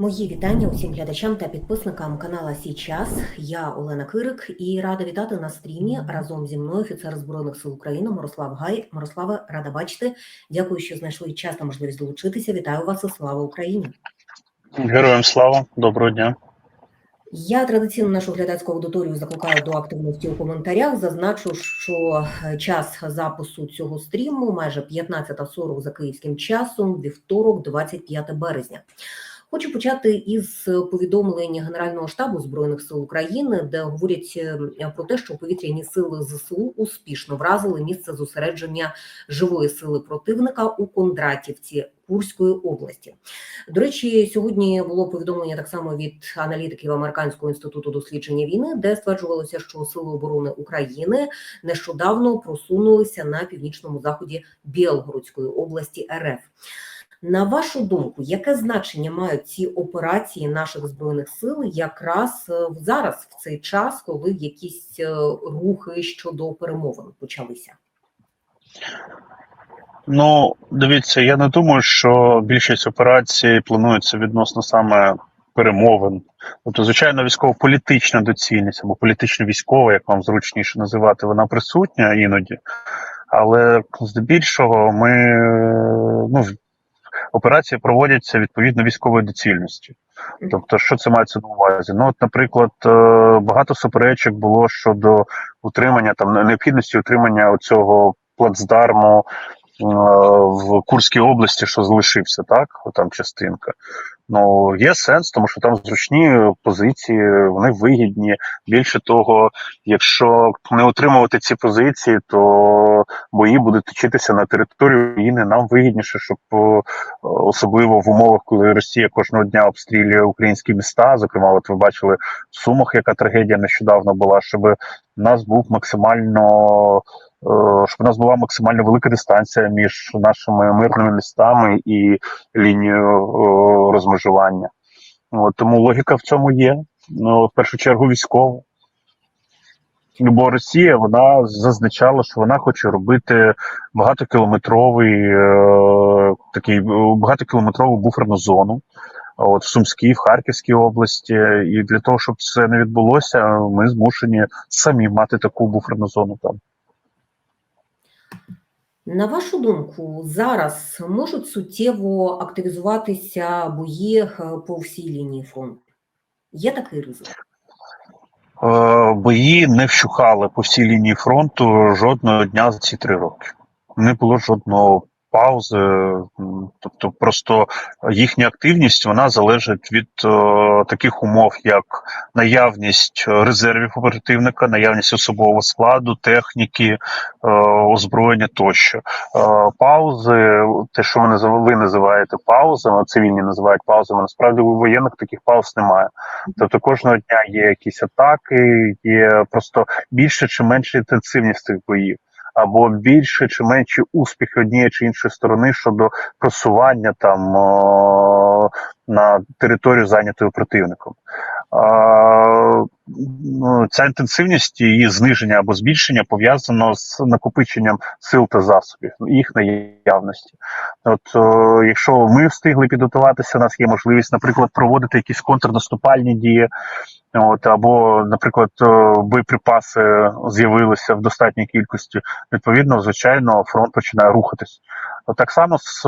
Мої вітання усім глядачам та підписникам канала Сій час. Я Олена Кирик і рада вітати на стрімі разом зі мною офіцер збройних сил України Мирослав Гай. Мирославе, рада бачити. Дякую, що знайшли час та можливість долучитися. Вітаю вас і слава Україні. Героям слава, доброго дня. Я традиційно нашу глядацьку аудиторію закликаю до активності у коментарях. Зазначу, що е, час запису цього стріму майже 15.40 за київським часом, вівторок, 25 березня. Хочу почати із повідомлення Генерального штабу збройних сил України, де говорять е, про те, що повітряні сили ЗСУ успішно вразили місце зосередження живої сили противника у Кондратівці Курської області. До речі, сьогодні було повідомлення так само від аналітиків Американського інституту дослідження війни, де стверджувалося, що сили оборони України нещодавно просунулися на північному заході Білгородської області РФ. На вашу думку, яке значення мають ці операції наших збройних сил якраз е, зараз, в цей час, коли якісь е, рухи щодо перемовин почалися? Ну, дивіться, я не думаю, що більшість операцій планується відносно саме перемовин. Тобто, звичайно, військово-політична доцільність або політично-військова, як вам зручніше називати, вона присутня іноді. Але здебільшого ми ну, операції проводяться відповідно військової доцільності. Тобто, що це мається на увазі? Ну, от, наприклад, е, багато суперечок було щодо утримання там необхідності утримання цього плацдарму в Курській області, що залишився, так? Там частинка. Ну, є сенс, тому що там зручні позиції, вони вигідні. Більше того, якщо не отримувати ці позиції, то бої будуть точитися на території України. Нам вигідніше, щоб е, особливо в умовах, коли Росія кожного дня обстрілює українські міста. Зокрема, от ви бачили в Сумах, яка трагедія нещодавно була, щоб у нас був максимально. Е, Щоб у нас була максимально велика дистанція між нашими мирними містами і лінією е, розмежування. Тому логіка в цьому є. Ну, в першу чергу, військова. Бо Росія вона зазначала, що вона хоче робити багатокілометровий е, такий е, багатокілометрову буферну зону. От в Сумській, в Харківській області, і для того, щоб це не відбулося, ми змушені самі мати таку буферну зону там. На вашу думку, зараз можуть суттєво активізуватися бої е, по всій лінії фронту? Є такий ризик? Е, бої не вщухали по всій лінії фронту жодного дня за ці три роки. Не було жодного паузи, тобто просто їхня активність вона залежить від е, таких умов, як наявність резервів у противника, наявність особового складу, техніки, е, озброєння тощо. Е, паузи, те, що назив- ви називаєте паузами, цивільні називають паузами, насправді у воєнних таких пауз немає. Тобто кожного дня є якісь атаки, є просто більше чи менше інтенсивність цих боїв. Або більше чи менші успіхи однієї чи іншої сторони щодо просування там о, на територію зайнятою противником. Ну, ця інтенсивність її зниження або збільшення пов'язано з накопиченням сил та засобів, їх наявності. От якщо ми встигли підготуватися, у нас є можливість, наприклад, проводити якісь контрнаступальні дії. От або, наприклад, боєприпаси з'явилися в достатній кількості. Відповідно, звичайно, фронт починає рухатись. Так само з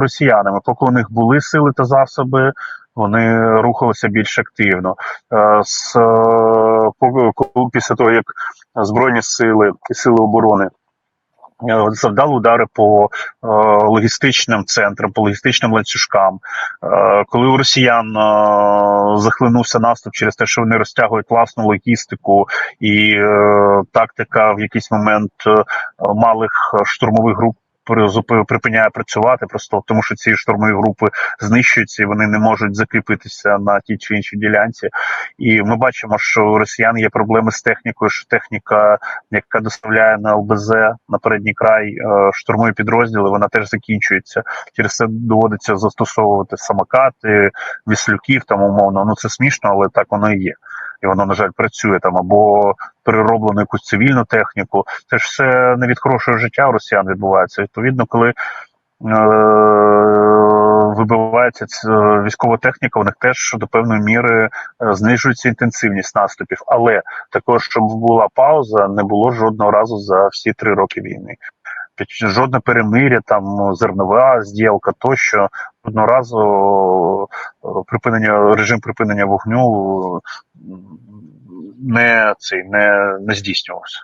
росіянами, поки у них були сили та засоби, вони рухалися більш активно. Е, З е, після того, як збройні сили і сили оборони. е, Завдали удари по логістичним центрам, по логістичним ланцюжкам. Коли у росіян захлинувся наступ через те, що вони розтягують власну логістику, і тактика в якийсь момент малих штурмових груп припиняє працювати, просто тому що ці штурмові групи знищуються і вони не можуть закріпитися на тій чи іншій ділянці. І ми бачимо, що у росіян є проблеми з технікою, що техніка, яка доставляє на ЛБЗ на передній край е, штурмові підрозділи, вона теж закінчується. Через це доводиться застосовувати самокати, віслюків там умовно. Ну це смішно, але так воно і є. І воно, на жаль, працює там або перероблено якусь цивільну техніку. Це ж все не від хорошого життя росіян відбувається. Відповідно, коли е, вибивається ц- військова техніка, у них теж до певної міри е, знижується інтенсивність наступів. Але також, щоб була пауза, не було жодного разу за всі три роки війни. Жодне перемиря, там зернова зділка тощо одного разу е, припинення режим припинення вогню е, не цей не, не здійснювався.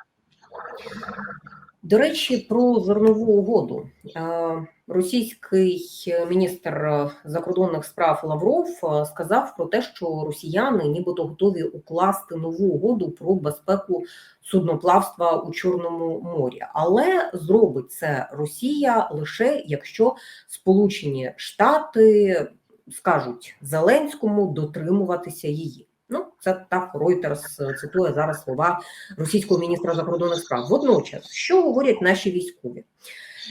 До речі, про зернову угоду. Е, Російський міністр закордонних справ Лавров е, сказав про те, що росіяни нібито готові укласти нову угоду про безпеку судноплавства у Чорному морі, але зробить це Росія лише якщо Сполучені Штати скажуть Зеленському дотримуватися її. Ну, це так Reuters цитує зараз слова російського міністра закордонних справ. Водночас, що говорять наші військові?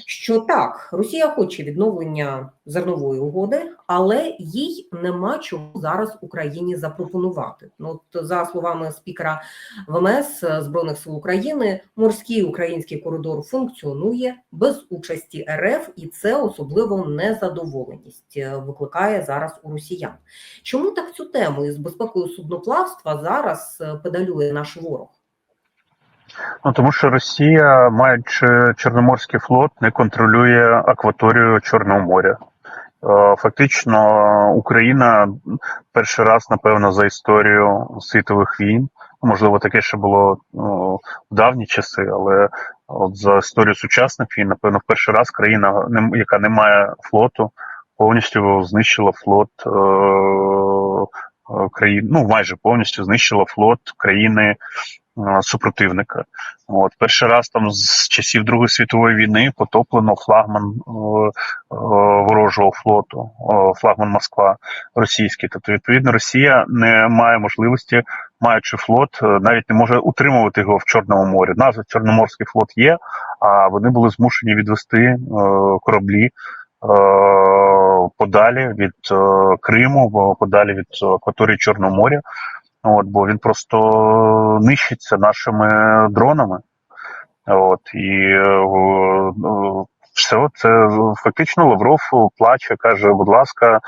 Що так, Росія хоче відновлення зернової угоди, але їй нема чого зараз Україні запропонувати. Ну, от, за словами спікера ВМС Збройних сил України, морський український коридор функціонує без участі РФ, і це особливо незадоволеність е, викликає зараз у росіян. Чому так цю тему із безпекою судноплавства зараз е, педалює наш ворог? Ну тому що Росія, маючи Чорноморський флот, не контролює акваторію Чорного моря. Е, Фактично, Україна перший раз, напевно, за історію світових війн. Можливо, таке ще було ну, в давні часи, але от за історію сучасних війн, напевно, в перший раз країна, яка не має флоту, повністю знищила флот е, е, країн, ну майже повністю знищила флот країни супротивника. От перший раз там з часів Другої світової війни потоплено флагман е, е, ворожого флоту, е, флагман Москва російський. Тобто, відповідно, Росія не має можливості, маючи флот, е, навіть не може утримувати його в Чорному морі. Назва Чорноморський флот є, а вони були змушені відвести е, кораблі. е, Подалі від е, Криму, подалі від акваторії Чорного моря, От, бо він просто нищиться нашими дронами. От, і е, е, все це фактично Лавров плаче, каже: будь ласка,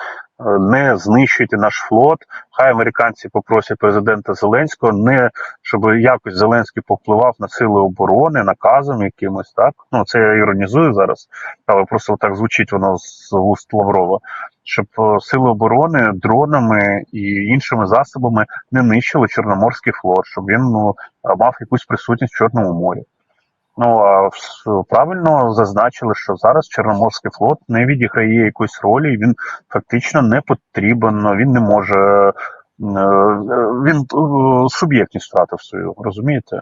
не знищуйте наш флот. Хай американці попросять президента Зеленського, не щоб якось Зеленський повпливав на сили оборони наказом якимось, так ну це я іронізую зараз, але просто так звучить воно з вуст Лаврова. Щоб е, сили оборони дронами і іншими засобами не нищили Чорноморський флот, щоб він ну мав якусь присутність в Чорному морі. Ну а правильно зазначили, що зараз Чорноморський флот не відіграє якоїсь ролі, і він фактично не потрібен. Він не може е, він е, суб'єктність втратив свою, розумієте?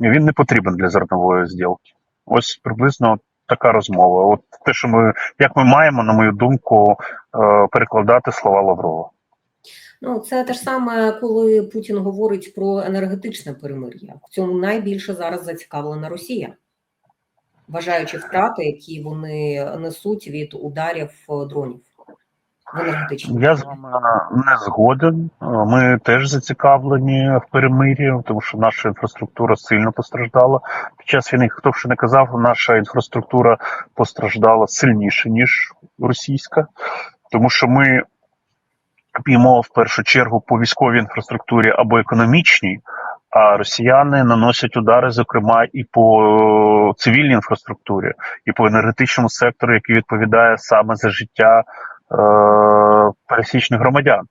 Він не потрібен для зернової зділки. Ось приблизно така розмова. От те, що ми як ми маємо, на мою думку, е, перекладати слова Лаврова. Ну, це те ж саме, коли Путін говорить про енергетичне перемир'я. В цьому найбільше зараз зацікавлена Росія, вважаючи втрати, які вони несуть від ударів е, дронів. Я з вами не згоден. Ми теж зацікавлені в перемир'ї, тому що наша інфраструктура сильно постраждала. Під час війни, хто б ще не казав, наша інфраструктура постраждала сильніше, ніж російська, тому що ми б'ємо в першу чергу по військовій інфраструктурі або економічній. А росіяни наносять удари, зокрема, і по цивільній інфраструктурі, і по енергетичному сектору, який відповідає саме за життя пересічних громадян.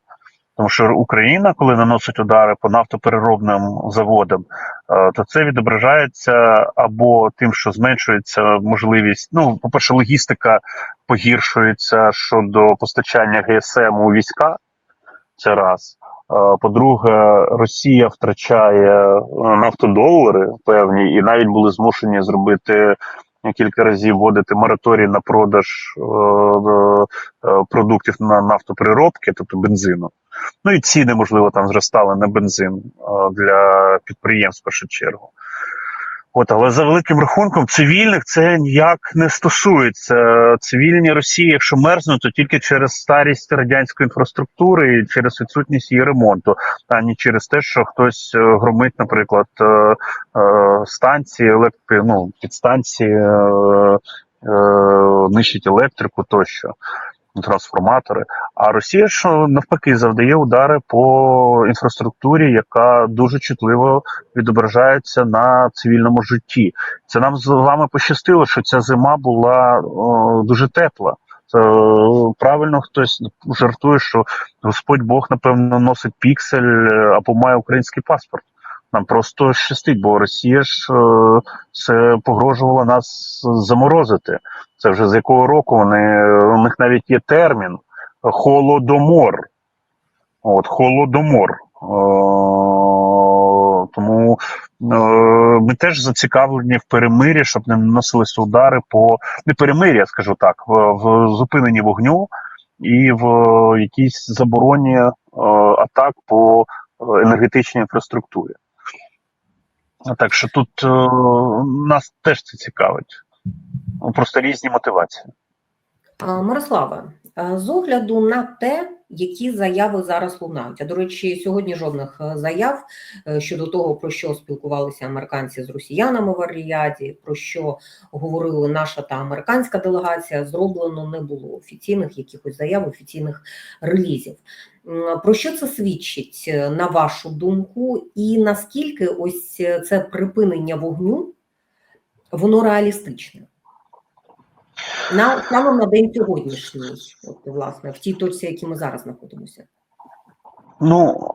Тому що Україна, коли наносить удари по нафтопереробним заводам, е, то це відображається або тим, що зменшується можливість. Ну, по-перше, логістика погіршується щодо постачання ГСМ у війська. Це раз. Е, По-друге, Росія втрачає е, нафтодолари певні, і навіть були змушені зробити кілька разів вводити мораторій на продаж е, е, продуктів на нафтоприробки, тобто бензину. Ну і ціни, можливо, там зростали на бензин е, для підприємств в першу чергу. От, але за великим рахунком, цивільних це ніяк не стосується. Цивільні Росії, якщо мерзнуть, то тільки через старість радянської інфраструктури і через відсутність її ремонту, а не через те, що хтось е, громить, наприклад, е, е, станції, електри, ну, підстанції, нищить електрику тощо. Трансформатори. А Росія ж навпаки завдає удари по інфраструктурі, яка дуже чутливо відображається на цивільному житті. Це нам з вами пощастило, що ця зима була о, дуже тепла. Це е, правильно хтось жартує, що Господь Бог, напевно, носить піксель е, або має український паспорт. Нам просто щастить, бо Росія ж е, це погрожувала нас заморозити. Це вже з якого року вони у них навіть є термін холодомор. От, холодомор. Е, тому е, ми теж зацікавлені в перемирі, щоб не наносилися удари по не перемир'я, скажу так, в, в зупиненні вогню і в якійсь забороні е, атак по енергетичній інфраструктурі. Так що тут е, нас теж це цікавить. Ну, Просто різні мотивації. А, Мирославе, з огляду на те, які заяви зараз лунають. А до речі, сьогодні жодних е, заяв е, щодо того, про що спілкувалися американці з росіянами в Аріаді, про що говорили наша та американська делегація, зроблено не було офіційних якихось заяв, офіційних релізів. Про що це свідчить, е, на вашу думку, і наскільки ось це припинення вогню воно реалістичне? На саме на день сьогоднішній, от власне, в тій точці, в якій ми зараз знаходимося. Ну,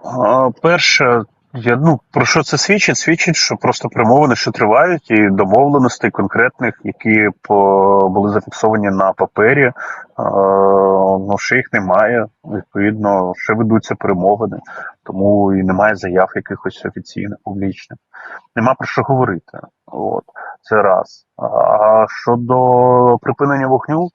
перше, я, ну, про що це свідчить? Свідчить, що просто примовини, що тривають, і домовленостей конкретних, які по, були зафіксовані на папері, е, ну, ще їх немає. Відповідно, ще ведуться перемовини, тому і немає заяв якихось офіційних, публічних. Нема про що говорити. От, це раз. А щодо припинення вогню,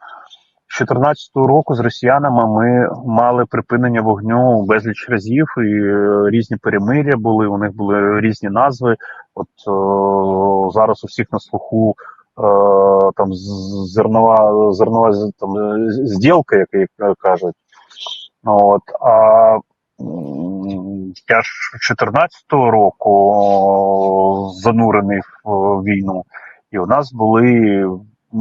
з 2014 року з росіянами ми мали припинення вогню безліч разів, і е, різні перемиря були. У них були різні назви. От е, зараз у всіх на слуху е, там зернова зернова там зділка, як кажуть. От а я ж 14-го року занурений в війну, і у нас були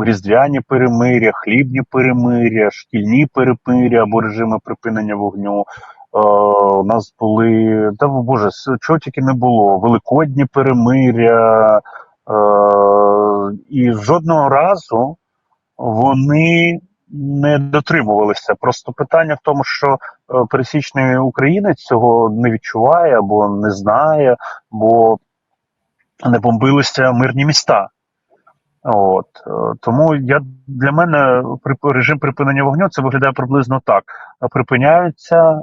різдвяні перемиря, хлібні перемиря, шкільні перемиря або режими припинення вогню. У нас були, та боже, чого тільки не було, великодні перемиря, е, і жодного разу вони не дотримувалися. Просто питання в тому, що е, пересічний українець цього не відчуває або не знає, бо не бомбилися мирні міста. От е, тому я для мене режим припинення вогню це виглядає приблизно так: припиняються е,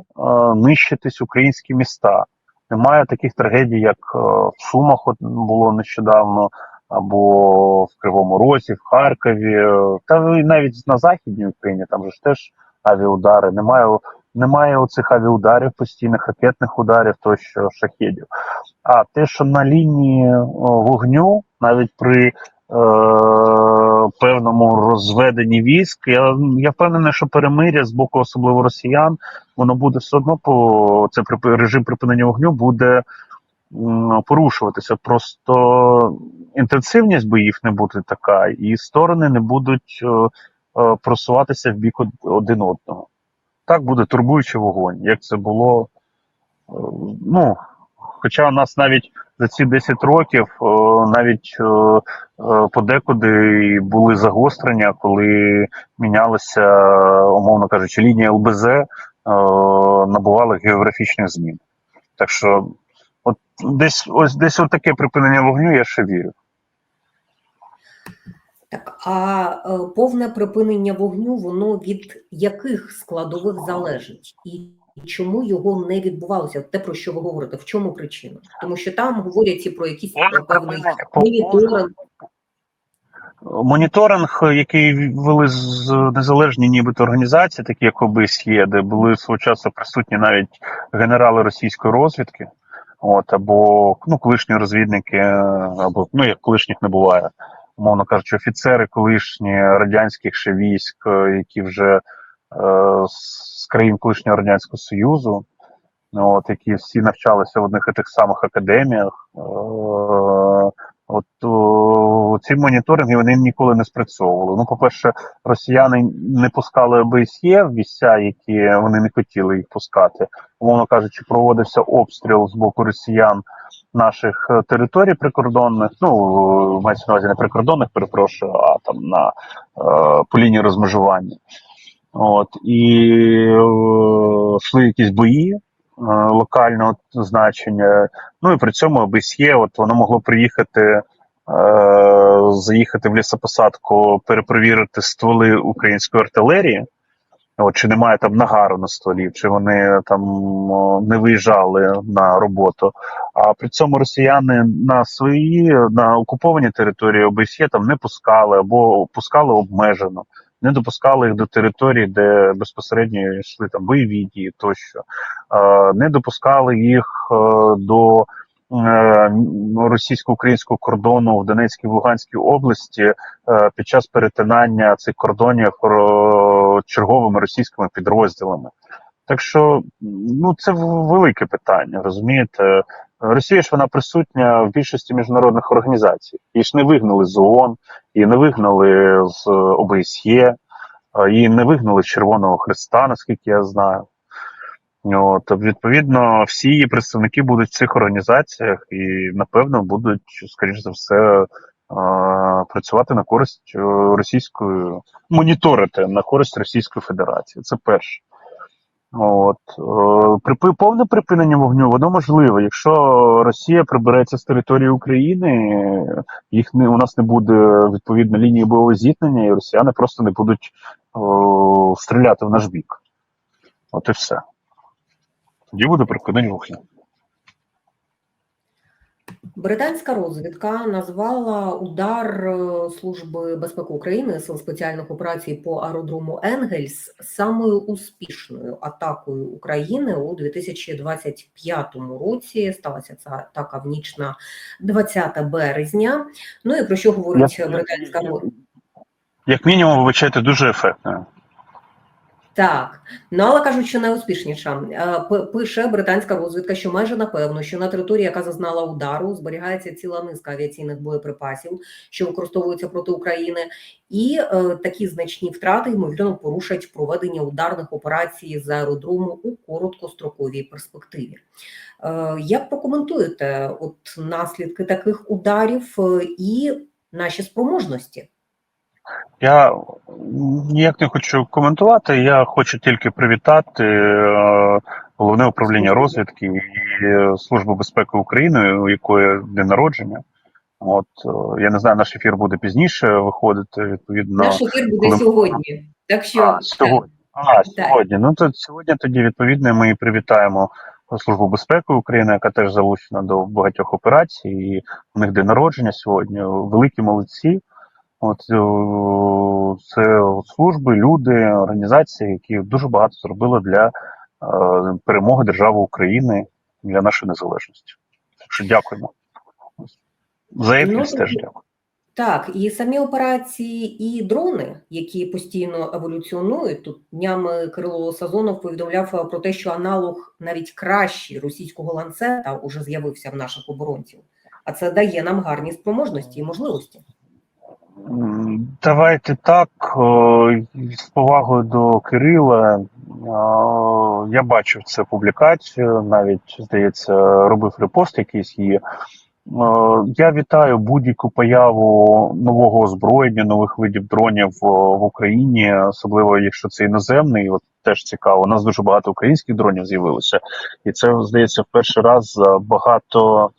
нищитись українські міста. Немає таких трагедій, як е, в Сумах от було нещодавно, або в Кривому Розі, в Харкові, та навіть на Західній Україні, там же ж теж авіаудари. Немає, немає оцих авіаударів, постійних ракетних ударів, тощо шахедів. А те, що на лінії вогню, навіть при е, певному розведенні військ, я, я впевнений, що перемиря з боку, особливо росіян, воно буде все одно по це режим припинення вогню буде порушуватися. Просто інтенсивність боїв не буде така, і сторони не будуть е, е, просуватися в бік один одного. Так буде турбуючий вогонь, як це було. е, Ну, хоча у нас навіть за ці 10 років навіть подекуди були загострення, коли мінялася, умовно кажучи, лінія ЛБЗ набувала географічних змін. Так що, от десь ось десь от таке припинення вогню, я ще вірю. Так, а е, повне припинення вогню, воно від яких складових залежить? І чому його не відбувалося? Те, про що ви говорите, в чому причина? Тому що там говорять і про якісь е, певний моніторинг. Моніторинг, який вели з незалежні нібито організації, такі як ОБСЄ, де були свого часу присутні навіть генерали російської розвідки, от або ну, колишні розвідники, або ну як колишніх не буває, умовно кажучи, офіцери колишні радянських ще військ, е, які вже е, з країн колишнього радянського союзу, от які всі навчалися в одних і тих самих академіях. Е, От о, ці моніторинги вони ніколи не спрацьовували. Ну, по-перше, росіяни не пускали ОБСЄ в місця, які вони не хотіли їх пускати. Умовно кажучи, проводився обстріл з боку росіян наших е, територій прикордонних. Ну е, мається на увазі не прикордонних, перепрошую, а там на е, по лінії розмежування. От і е, йшли якісь бої е, локального значення. Ну і при цьому ОБСЄ, от воно могло приїхати, е, заїхати в лісопосадку, перепровірити стволи української артилерії. От, чи немає там нагару на стволі, чи вони там не виїжджали на роботу. А при цьому росіяни на свої на окуповані території ОБСЄ там не пускали або пускали обмежено, не допускали їх до територій, де безпосередньо йшли там бойові дії тощо, Е, не допускали їх е, до е, російсько-українського кордону в Донецькій Луганській області під час перетинання цих кордонів черговими російськими підрозділами. Так що ну це велике питання, розумієте? Росія ж вона присутня в більшості міжнародних організацій. Її ж не вигнали з ООН, її не вигнали з ОБСЄ, е, її не вигнали з Червоного Христа, наскільки я знаю. От, відповідно, всі її представники будуть в цих організаціях і, напевно, будуть, скоріш за все, е, працювати на користь е, російської, моніторити на користь Російської Федерації. Це перше. От при повне припинення вогню, воно можливе. Якщо Росія прибереться з території України, їх не у нас не буде відповідно лінії бойового зіткнення, і росіяни просто не будуть о, стріляти в наш бік. От і все. Тоді буде припинення вогню. Британська розвідка назвала удар е, Служби безпеки України сил спеціальних операцій по аеродрому Енгельс самою успішною атакою України у 2025 році. Сталася ця атака в ніч на 20 березня. Ну і про що говорить британська розвідка? Як мінімум, вибачайте, дуже ефектно. Так, ну але кажуть, що найуспішніша Е, пише британська розвідка, що майже напевно, що на території, яка зазнала удару, зберігається ціла низка авіаційних боєприпасів, що використовуються проти України, і е, такі значні втрати ймовірно порушать проведення ударних операцій з аеродрому у короткостроковій перспективі. Е, як прокоментуєте от наслідки таких ударів е, і наші спроможності? Я ніяк не хочу коментувати. Я хочу тільки привітати е, головне управління розвідки і е, Службу безпеки України, у якої день народження. От е, я не знаю, наш ефір буде пізніше виходити. Відповідно, Наш ефір буде коли- сьогодні. Так що а, сьогодні. А, сьогодні. Ну то сьогодні тоді відповідно ми привітаємо Службу безпеки України, яка теж залучена до багатьох операцій. І у них день народження сьогодні. Великі молодці. От це служби, люди, організації, які дуже багато зробили для е, перемоги держави України для нашої незалежності. Так що дякуємо. За ефір Ну, теж дякую. Так, і самі операції, і дрони, які постійно еволюціонують. Тут днями Кирило Сазонов повідомляв про те, що аналог навіть кращий російського ланцета уже з'явився в наших оборонців. А це дає нам гарні спроможності і можливості. Давайте так, з повагою до Кирила. Я бачив цю публікацію, навіть здається, робив репост якийсь її. Я вітаю будь-яку появу нового озброєння, нових видів дронів в Україні, особливо якщо це іноземний. От теж цікаво. У нас дуже багато українських дронів з'явилося, і це здається в перший раз за багато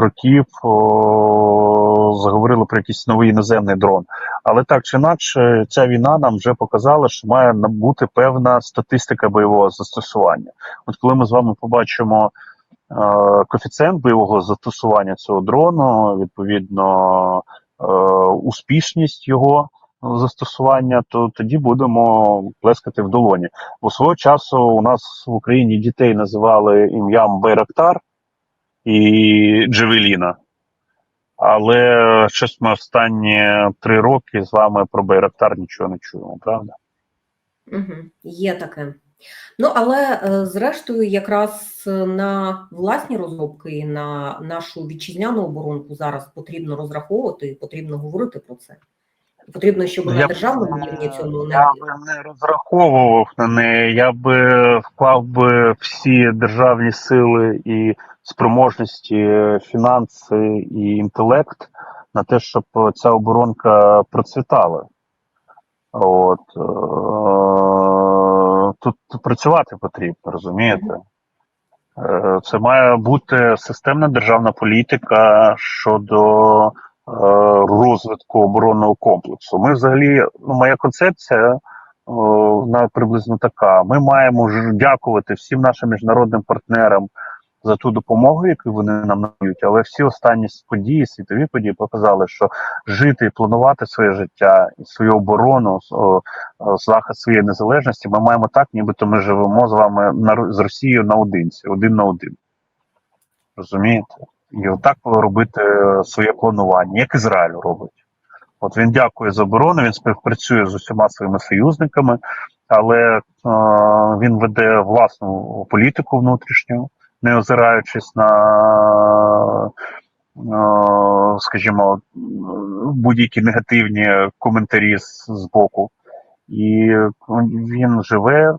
років о, заговорили про якийсь новий іноземний дрон. Але так чи інакше, ця війна нам вже показала, що має бути певна статистика бойового застосування. От коли ми з вами побачимо е, коефіцієнт бойового застосування цього дрону, відповідно е, успішність його застосування, то тоді будемо плескати в долоні. Бо свого часу у нас в Україні дітей називали ім'ям Байрактар і Джевеліна. Але щось ми останні три роки з вами про Байрактар нічого не чуємо, правда? Угу. Є таке. Ну, але е, зрештою, якраз е, на власні розробки, на нашу вітчизняну оборонку зараз потрібно розраховувати і потрібно говорити про це. Потрібно, щоб на Я державному е, рівні цьому не Я би не розраховував на неї. Я би вклав би всі державні сили і спроможності, е, фінанси і інтелект на те, щоб ця оборонка процвітала. От е, тут працювати потрібно, розумієте? Е, Це має бути системна державна політика щодо е, розвитку оборонного комплексу. Ми взагалі, ну, моя концепція е, вона приблизно така: ми маємо ж дякувати всім нашим міжнародним партнерам за ту допомогу, яку вони нам надають, але всі останні події, світові події показали, що жити і планувати своє життя і свою оборону, о, захист своєї незалежності, ми маємо так, нібито ми живемо з вами на, з Росією наодинці, один на один. Розумієте? І отак робити е, своє планування, як Ізраїль робить. От він дякує за оборону, він співпрацює з усіма своїми союзниками, але е, він веде власну політику внутрішню, не озираючись на, е, скажімо, будь-які негативні коментарі з, з боку. І він живе, е,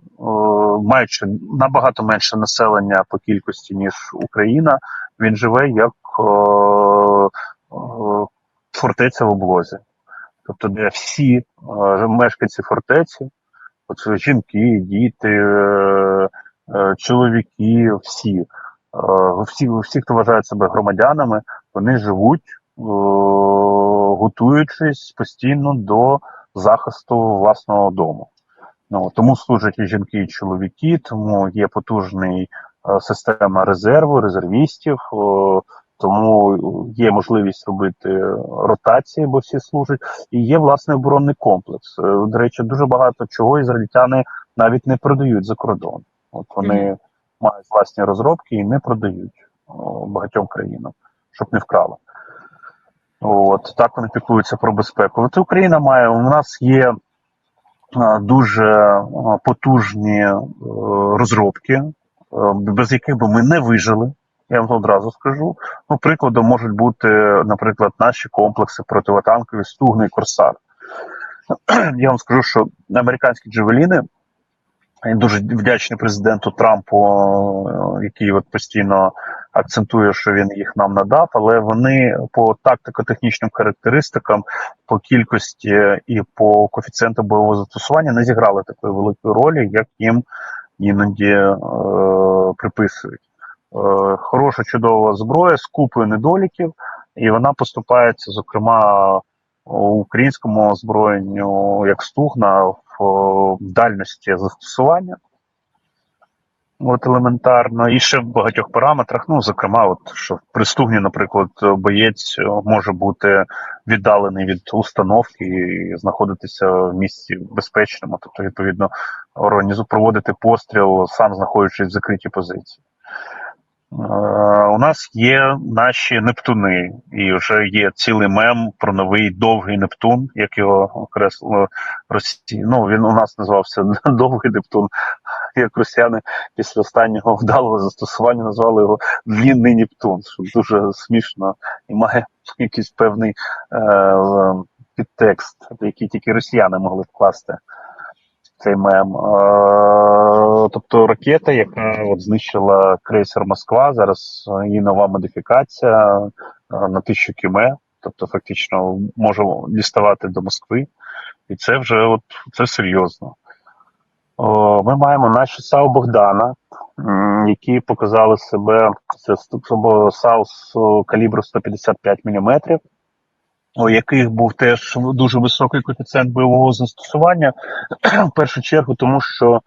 маючи набагато менше населення по кількості, ніж Україна, він живе як е, е, фортеця в облозі. Тобто, де всі е, мешканці фортеці, от жінки, діти, е, е, чоловіки, всі, е, всі, всі, хто вважають себе громадянами, вони живуть, е, готуючись постійно до захисту власного дому. Ну, тому служать і жінки, і чоловіки, тому є потужний е, система резерву, резервістів. е, тому є можливість робити ротації, бо всі служать, і є власний оборонний комплекс. Е, До речі, дуже багато чого ізраїльтяни навіть не продають за кордон. От вони Мгм. мають власні розробки і не продають о, багатьом країнам, щоб не вкрали. От так вони піклуються про безпеку. От Україна має у нас є дуже потужні е, розробки, е, без яких би ми не вижили. Я вам одразу скажу. Ну, прикладом можуть бути, наприклад, наші комплекси противотанкові Стугна і Корсар. Я вам скажу, що американські джевеліни, дуже вдячний президенту Трампу, е, який от постійно акцентує, що він їх нам надав, але вони по тактико-технічним характеристикам, по кількості і по коефіцієнту бойового застосування не зіграли такої великої ролі, як їм іноді е, приписують. Е, хороша чудова зброя з купою недоліків, і вона поступається, зокрема, українському озброєнню як стугна в е, дальності застосування. От елементарно, і ще в багатьох параметрах. Ну, зокрема, от що при стугні, наприклад, боєць може бути віддалений від установки і знаходитися в місці безпечному, тобто, відповідно, організу проводити постріл, сам знаходячись в закритій позиції. Е, У нас є наші Нептуни, і вже є цілий мем про новий довгий Нептун, як його окреслили Росії. Ну він у нас називався Довгий Нептун, як росіяни після останнього вдалого застосування назвали його Длінний Нептун, що дуже смішно і має якийсь певний е, підтекст, який тільки росіяни могли вкласти цей мем. Тобто ракета, яка от знищила крейсер Москва, зараз е, її нова модифікація е, на тисячу кіме, тобто фактично може діставати до Москви. І це вже от це серйозно. Ми маємо наші САУ Богдана, які показали себе це САУ калібру 155 мм, у яких був теж дуже високий коефіцієнт бойового застосування. В першу чергу, тому що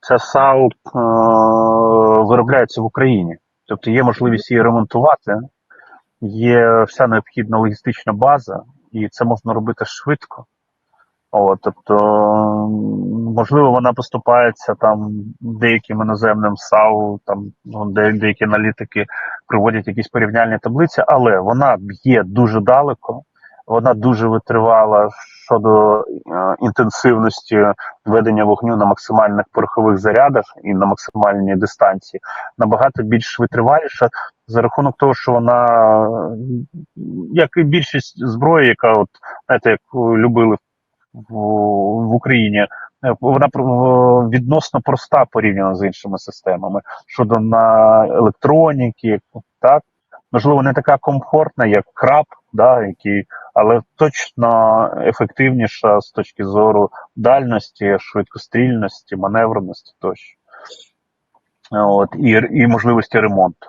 ця САУ е, виробляється в Україні, тобто є можливість її ремонтувати, є вся необхідна логістична база, і це можна робити швидко. О, тобто, можливо, вона поступається там деяким іноземним САУ, там ну, де, деякі аналітики приводять якісь порівняльні таблиці, але вона б'є дуже далеко, Вона дуже витривала щодо е, інтенсивності ведення вогню на максимальних порохових зарядах і на максимальній дистанції. Набагато більш витриваліша за рахунок того, що вона, як і більшість зброї, яка от знаєте, як любили в, в Україні, е, вона відносно проста порівняно з іншими системами щодо на електроніки, так можливо, не така комфортна, як краб, да, який, але точно ефективніша з точки зору дальності, швидкострільності, маневреності тощо. От, і, і можливості ремонту.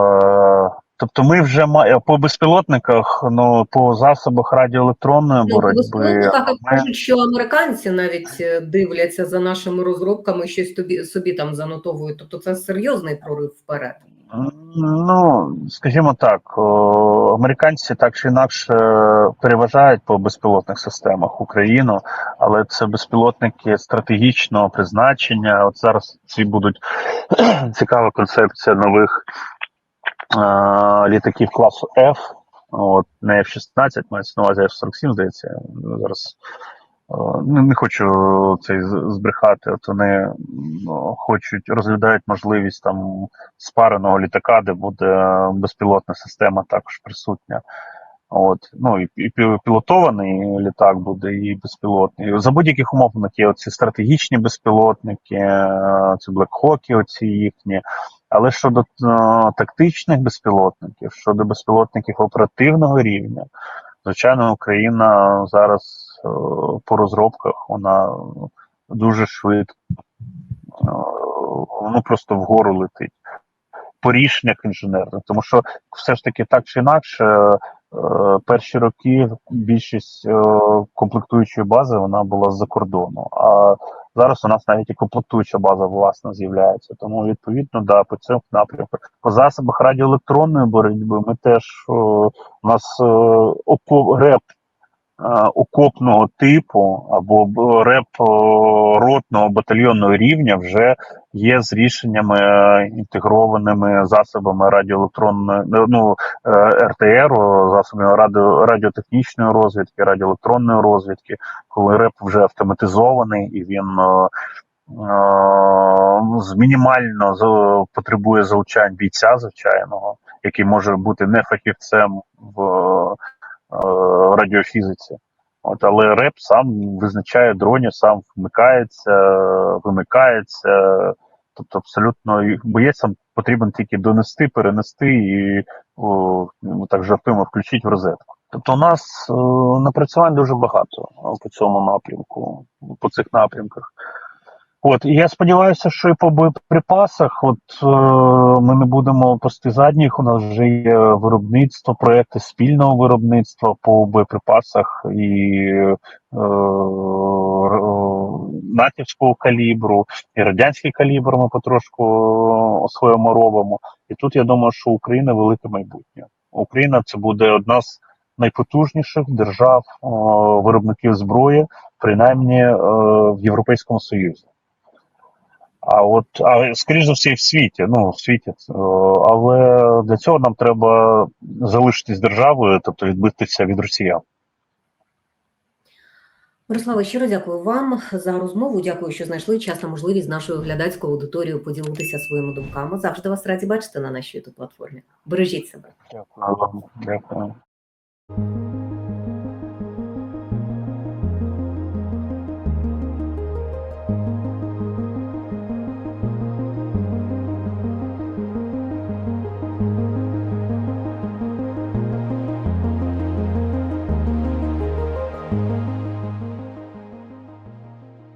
Е, тобто ми вже маємо по безпілотниках, ну по засобах радіоелектронної Ну, боротьби. безпілотниках ми- кажуть, що американці навіть е, дивляться за нашими розробками, щось тобі собі там занотовують. Тобто це серйозний прорив вперед. Ну, скажімо так, американці так чи інакше переважають по безпілотних системах Україну, але це безпілотники стратегічного призначення. От зараз ці будуть цікава концепція нових літаків класу F. От, не F-16, мається на увазі F-47, здається. Зараз не, не хочу цей збрехати. От вони ну, хочуть, розглядають можливість там спареного літака, де буде безпілотна система також присутня. От, ну і, і пілотований літак буде, і безпілотний. За будь-яких умов у них є оці стратегічні безпілотники, е, ці блекхоки, оці їхні. Але щодо е, тактичних безпілотників, щодо безпілотників оперативного рівня, звичайно, Україна зараз е, по розробках вона дуже швидко, е, ну просто вгору летить по рішеннях інженерних, тому що все ж таки так чи інакше, е, перші роки більшість е, комплектуючої бази вона була з-за кордону. А зараз у нас навіть і комплектуюча база власна з'являється. Тому відповідно, да, по цьому напрямку. По засобах радіоелектронної боротьби ми теж е, у нас е, око- е, окопного типу або реп е, ротного батальйонного рівня вже є з рішеннями е, інтегрованими засобами радіоелектронної ну, е, РТР, засобами радіо, радіотехнічної розвідки, радіоелектронної розвідки, коли реп вже автоматизований і він е, е, з мінімально потребує залучань бійця звичайного, який може бути не фахівцем в е, радіофізиці. От, але реп сам визначає дронів, сам вмикається, вимикається. Тобто, абсолютно боєцям потрібен тільки донести, перенести і о, ну, так жартуємо, включити в розетку. Тобто, у нас е, напрацювань дуже багато е, по цьому напрямку, по цих напрямках. От, і я сподіваюся, що і по боєприпасах, от е, ми не будемо пасти задніх. У нас вже є виробництво, проекти спільного виробництва по боєприпасах і е, р- натівського калібру, і радянський калібр ми потрошку освоїмо робимо. І тут я думаю, що Україна велике майбутнє. Україна це буде одна з найпотужніших держав е, виробників зброї, принаймні е, в Європейському Союзі. А от, а скоріш за все, і в світі, ну в світі, е, але для цього нам треба залишитись державою, тобто відбитися від росіян. Мирослава, щиро дякую вам за розмову. Дякую, що знайшли час та можливість з нашою глядацькою аудиторією поділитися своїми думками. Завжди вас раді бачити на нашій youtube платформі. Бережіть себе. Дякую вам. Дякую.